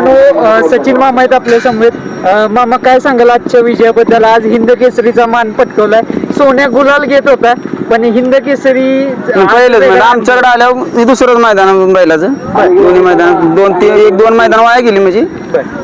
मित्रांनो सचिन मामा आहेत आपल्या समवेत. मामा काय सांगाल आजच्या विजयाबद्दल? आज हिंद केसरीचा मान पटकवलाय. सोन्या गुलाल घेत होता पण हिंद केसरी मैदान आमच्याकडे आल्यावर हे दुसरंच मैदान बैलाचं दोन्ही मैदान दोन तीन एक दोन मैदान वाया गेली म्हणजे.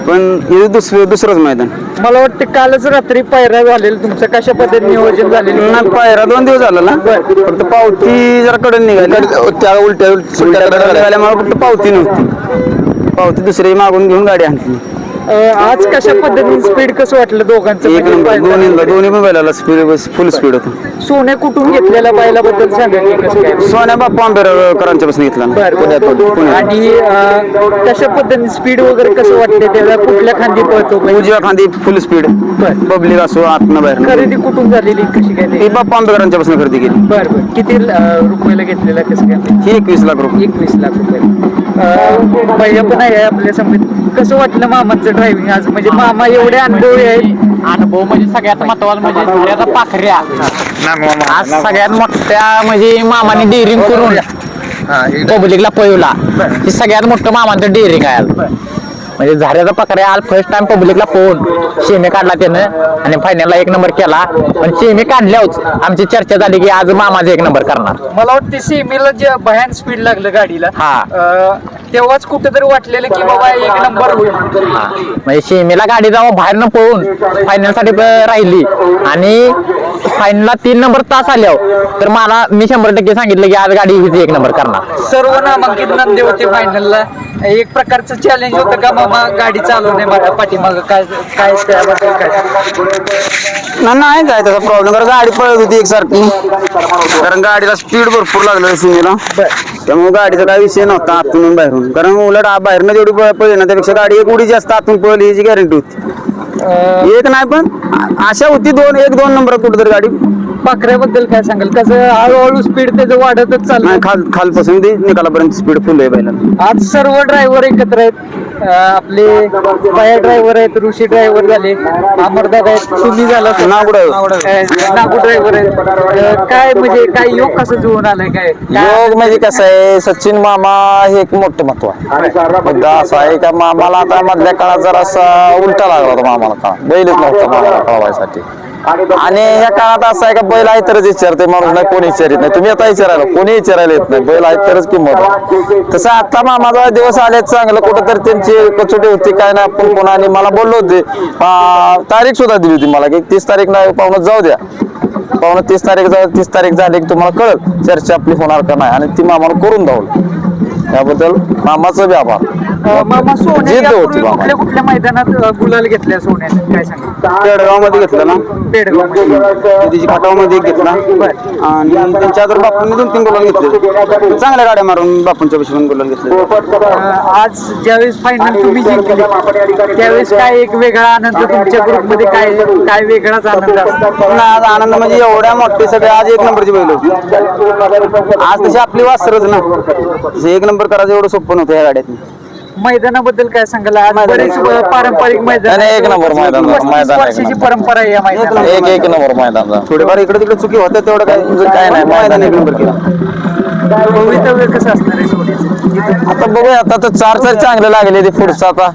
पण हे दुसरं दुसरंच मैदान. मला वाटतं कालच रात्री पायऱ्या झालेलं तुमचं कशा पद्धतीने नियोजन झालेलं? नाही, पायरा दोन दिवस झाला ना. फक्त पावती जरा कडून निघाली. त्या उलट्या उलट्या फक्त पावती नव्हती. पावती दुसरी मागून घेऊन गाडी आणली आज कशा पद्धतीने स्पीड कसं वाटलं दोघांचं? एक नंबर दोन्ही दोन्ही पण बैलाला स्पीड फुल स्पीड होतं. सोन्या कुठून घेतलेल्या बैलाबद्दल सांगा की कसं काय? सोन्या बाप्पा आंबेडकरांच्या पासून घेतला. बरं पुण्यात. आणि अ, कशा पद्धतीने स्पीड वगैरे कसं वाटतं त्याला? कुठल्या खांदी पळतो बैल? उजव्या खांदी फुल स्पीड बरं. पब्लिक असो आतनं बाहेर. खरेदी कुठून झालेली? कशी काय ती? बाप्पा आंबेडकरांच्या पासून खरेदी केली. बर बर. किती अ, रुपयाला घेतलेला कसं काय? ही एकवीस लाख रुपये. एकवीस लाख रुपये. भैया पण आहे आपल्यासमोर. कसं वाटलं मामाचं ड्रायव्हिंग आज म्हणजे मामा एवढे अनुभवी आहेत. अनुभव म्हणजे सगळ्यात महत्त्वाचा म्हणजे झाल्याचा पाखऱ्या. आज सगळ्यात मोठ्या म्हणजे मामाने डेअरिंग करून पब्लिकला पळवला. हे सगळ्यात मोठं मामाचं डेअरिंग आहे आज. म्हणजे झाऱ्याचा पकड्या आज फर्स्ट टाइम पब्लिकला पोहून शेमे काढला त्यानं. आणि फायनलला एक नंबर केला. पण शेमे काढल्याच आमची चर्चा झाली की आज मामाचा एक नंबर करणार. मला वाटतं सीमेला जे भयान स्पीड लागलं गाडीला हा. अ, तेव्हाच कुठेतरी वाटलेलं की बाबा एक नंबर होईल. म्हणजे शेमीला गाडी जावं बाहेर न पळून फायनलसाठी ब- राहिली. आणि फायनलला तीन नंबर तास आल्यावर तर मला मी शंभर टक्के सांगितलं की आज गाडी हीच एक नंबर करणार. सर्व नामांकित नंदी होते फायनलला एक प्रकारचं चॅलेंज होतं का मामा गाडी चालवणे मला पाठीमाग काय काय त्याबद्दल काय? ना नाही काय त्याचा प्रॉब्लेम कारण गाडी पळत होती एकसारखी. कारण गाडीला स्पीड भरपूर लागलं सिमीला त्यामुळे गाडीचा काही विषय नव्हता आतून बाहेरून. कारण उलट बाहेरनं जेवढी पळ- पळली ना त्यापेक्षा गाडी एक उडी जास्त आतून पळली याची गॅरंटी होती. एक नाही पण आशा होती दोन एक दोन नंबरात कुठेतरी गाडी. पाखऱ्याबद्दल काय सांगाल? कसं हळूहळू स्पीड त्याचं वाढतच चाललं नाही खाल खालपासून ती निकालापर्यंत स्पीड फुल आहे बैलाला आज सर्व ड्रायव्हर एकत्र आहेत. अं, आपले बाया ड्रायव्हर आहेत ऋषी ड्रायव्हर झाले अमरदादा आहेत तुम्ही झाला नागू driver. अं, नागू ड्रायव्हर आहेत. अं, काय म्हणजे काय योग कसं जुळून आलाय काय? काय- योग म्हणजे कसं आहे सचिन मामा हे एक मोठं महत्त्व आहे. मुद्दा असा आहे का मामाला आता मधल्या काळात जरासा उलटा लागला होता मामाला काळ बैलच नव्हता मामाला पळवायसाठी आणि या काळात असं आहे का बैल आहे तरच विचारते माणूस नाही कोणी विचारित नाही. तुम्ही आता विचारायला कोणी विचारायला येत नाही. बैल आहे तरच किंमत तसं आता मामाचा दिवस आले चांगलं कुठं तर त्यांची कचोटी होती काय नाही आपण कोणा आणि मला बोललो होते. तारीख सुद्धा दिली होती मला की तीस तारीख नाही पाहुणं जाऊ द्या. पाहुणं तीस तारीख जाऊ तीस तारीख झाली की तुम्हाला कळत चर्चा आपली होणार का नाही. आणि ती मामाला करून जाऊ त्याबद्दल मामाचं बी आभार मामा सोन्या जिद्द होती यापूर्वी मामा. कुठल्या कुठल्या मैदानात अं, गुलाल घेतल्या सोन्याने? काय सांगा पेडगावमध्ये घेतला ना? पेडगाव तिची खटावमध्ये एक घेतला. आणि त्यांच्या तर बापूंनी दोन तीन गोलाल घेतले. चांगल्या गाड्या मारून बापूंच्या पासून गोलाल घेतले. आज ज्यावेळेस फायनल तुम्ही जिंकली त्यावेळेस काय एक वेगळा आनंद तुमच्या ग्रुपमध्ये काय काय वेगळाच आनंद असतो? पण आज आनंद म्हणजे एवढ्या मोठे सगळे आज एक नंबरची बैल होती. आज तशी आपली वासरच ना. एक नंबर करायचं एवढं सोपं नव्हतं या गाड्यात मैदानाबद्दल काय सांगाल? आज बरेच पारंपरिक मैदान नाही, एक नंबर मैदान, पस्तीस मैदान एक वर्षाची नंबर. परंपरा आहे या एक एक नंबर मैदान. थोडेफार इकडे तिकडे चुकी होत्या तेवढं काय काय नाही. मैदान एक नंबर केला. भवितव्य कसं असणार आहे सोन्याचं आता बघूया आता तर चार चार चांगले लागले ते पुढचं आता.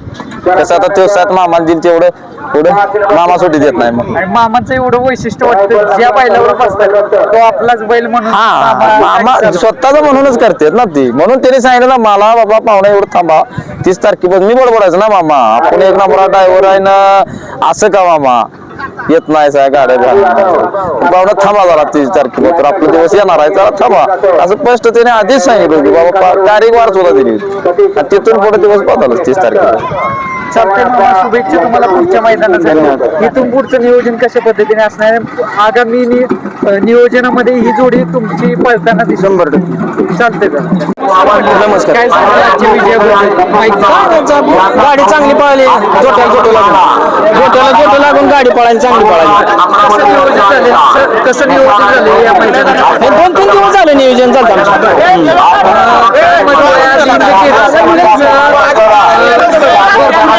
कसं आता तो सात मामा दिल तेवढं. पुढे मामा सुट्टी देत नाही मग आणि मामाचं एवढं वैशिष्ट्य वाटतं ज्या बैलावर बसतात तो आपलाच बैल म्हणून हा मामा. स्वतःच म्हणूनच करतेत ना ती. म्हणून त्यांनी सांगितलं ना मला बाबा पाहुणा एवढं थांबा. तीस तारखेपासून मी बडबडायचं ना मामा. आपण एक नंबर ड्रायव्हर आहे ना. असं का मामा? येत नाही साय गाड्या पाहुणा थांबा जरा तीस तारखेला तर आपला दिवस येणार आहे जरा थांबा. असं स्पष्ट त्याने आधीच सांगितलं की बाबा पा- तारीख वार सुद्धा दिली. होती आणि तिथून पुढे दिवस बदलच तीस तारखेला. चालतंय मामा शुभेच्छा तुम्हाला पुढच्या मैदानासाठी इथून पुढचं नियोजन कशा पद्धतीने असणार आहे? आगामी नियोजनामध्ये ही जोडी तुमची पळताना दिसून शंभर टक्के चालते का नमस्कार. काय गाडी चांगली पळाली जोट्याला जोटे लागून जोट्याला जोटे लागून गाडी पळाली चांगली पळाली कसं नियोजन झाले झाले या मैदानात हे दोन तीन दिवस झाले नियोजन चालतं आमचं भरपूर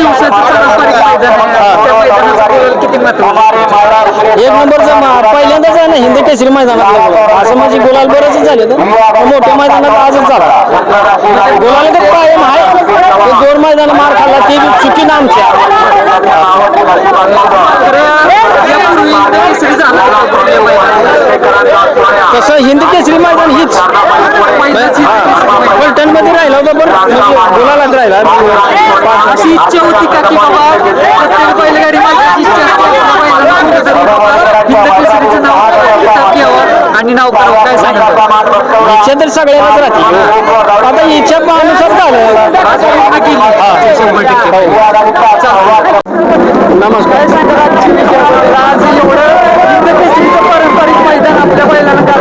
पारंपरिक मैदान आहे. त्या मैदानाचं किती महत्त्व एक नंबरचा मा- पहिल्यांदाच आहे ना हिंदी केसरी मैदानात असं माझी गुलाल बरेच झाले तर मोठ्या मैदानात आजच झाला. गुलाल तर कायम आहे? ते दोन मैदान मार खाल्ला ते बी आमच्या. यापूर्वी हिंद केसरी झाला होता मैदानात. तसं हिंदी केसरी मैदान हीच. पहिलंच हिंद केसरी मैदान. पलटणमध्ये राहिला होता पण म्हणजे गुलालात राहिला अशी इच्छा होती का की बाबा प्रत्येक बैलगाडी इच्छा केसरीचं नाव घ्यावं आणि नाव करावं काय सांगाल इच्छा तर सगळ्यांनाच राहते आता इच्छा अनुसार झालं नमस्कार? आज एवढं पारंपरिक मैदान आपल्या बैलांना?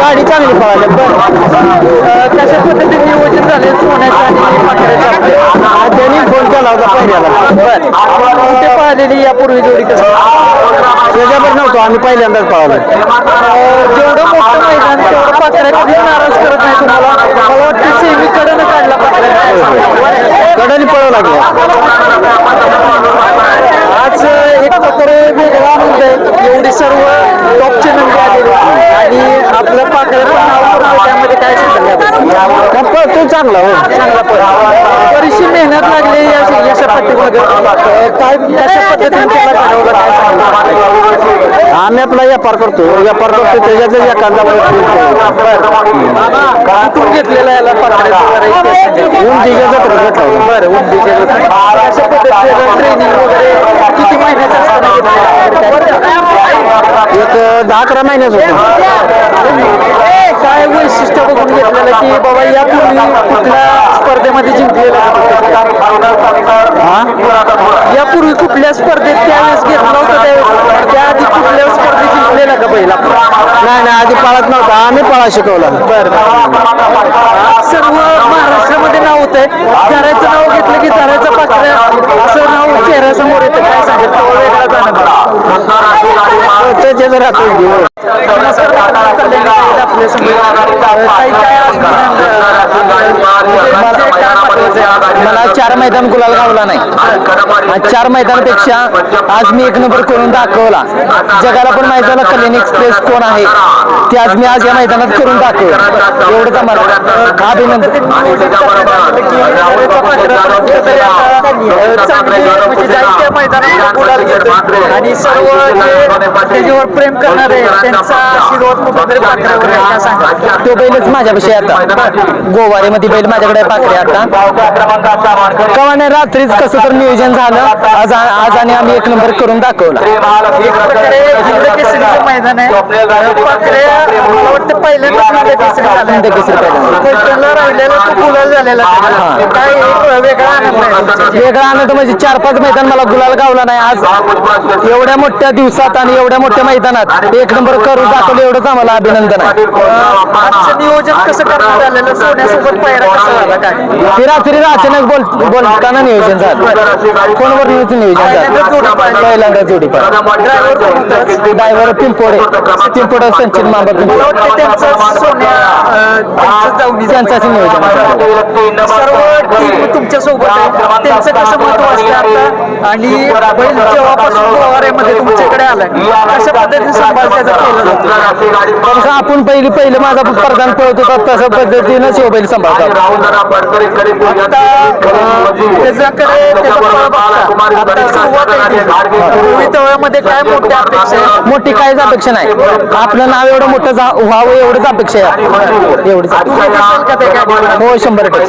गाडी चांगली पळाली अं, केला होता पहिल्याला. कुठे पाहिलेली यापूर्वी जोडी कसं? त्याच्यावर नव्हतो आम्ही पहिल्यांदाच पळालो अं, जेवढं मोठं मैदान तेवढं कधी नाराज करत नाही तुम्हाला. मला वाटतं सेमीकडनं काढला पाकळ्या कडनी पळावं लागलं आज एक प्रकारे वेगळा आनंद आहे. एवढी सर्व टॉपचे नंदी आलेले आणि आपलं पाकळ्या त्यामध्ये काय सांगाल? पळतो चांगला हो. चांगला पण मेहनत लागली या यशा पाठीमागं अं, काय कशा पद्धतीने त्याला घडवलं काय सांगाल आम्ही आपला व्यापार करतो. व्यापार करतो त्याच्यातच एखादा कुठून घेतलेला याला घेतला. बरं उंचीच्या अशा पद्धतीने ट्रेनिंग वगैरे किती महिन्याचं असताना घेतलं? एक दहा अकरा महिन्याच होतो. काय वैशिष्ट्य बघून घेतलेलं की बाबा यापूर्वी कुठल्या स्पर्धेमध्ये जिंकलेला यापूर्वी कुठल्या स्पर्धेत त्यावेळेस घेतला होता? त्यावेळेस त्याआधी कुठल्या स्पर्धेत जिंकलेला का पहिला? नाही नाही आधी पळत नव्हता. आम्ही पळा शिकवला. आज सर्व महाराष्ट्रामध्ये नाव होत आहे झरायचं नाव घेतलं की झऱ्याचं पात्र असं नाव चेहऱ्यासमोर येतं. काय सांगितलं वेगळा वेगळाच त्याच्या त्याच्यात राहतो मला चार मैदान गुलाल गावला नाही. आणि चार मैदानापेक्षा आज मी एक नंबर करून दाखवला. जगाला पण माहिती झालं कल्याण एक्सप्रेस कोण आहे. ते आज मी आज या मैदानात करून दाखवलं. एवढंच आम्हाला. अभिनंदन. आणि सर्व जे त्याच्यावर प्रेम करणारे त्यांचा तो बैलच माझ्यापाशी आता आता. गोवारीमध्ये बैल माझ्याकडे आहे पाखरे आता. कवा नाही रात्रीच कसं तर नियोजन झालं. आज आज आणि आम्ही एक नंबर करून दाखवला. मैदान आहे एक वेगळा आनंद म्हणजे चार पाच मैदान मला गुलाल गावला नाही. आज एवढ्या मोठ्या दिवसात आणि एवढ्या मोठ्या मैदानात एक नंबर करून दाखवलं एवढंच आम्हाला अभिनंदन आहे. आजचं नियोजन कसं करण्यात आलेलं सोन्यासोबत पायरा कसा झाला काय? ते रात्री अचानक बोल बोलताना नियोजन झालं. कोणवर नियोजन झालं. पहिल्यांदा जोडी ड्रायव्हर कोण होता. ड्रायव्हर पिंपोडे. पिंपोडे संचिन मांबर मला पिंपोडे वाटतं त्यांचं सोन्या अं, त्यांचं जाऊनी त्यांचाच नियोजन झालं. सर्व टीम तुमच्यासोबत आहे. त्यांचं कसं महत्त्व असतं आता? आणि बैल जेव्हापासून तुमच्याकडे आलाय कशा पद्धतीने सांभाळ त्याचा केला जातो तसं आपण पहिली पहिलं माझा प्रधान पळत होता तशा पद्धतीनं शिवबैल सांभाळतात मोठी काहीच अपेक्षा नाही. आपलं नाव एवढं मोठं जा- व्हावं एवढंच अपेक्षा आहे. एवढीच. हो शंभर टक्के.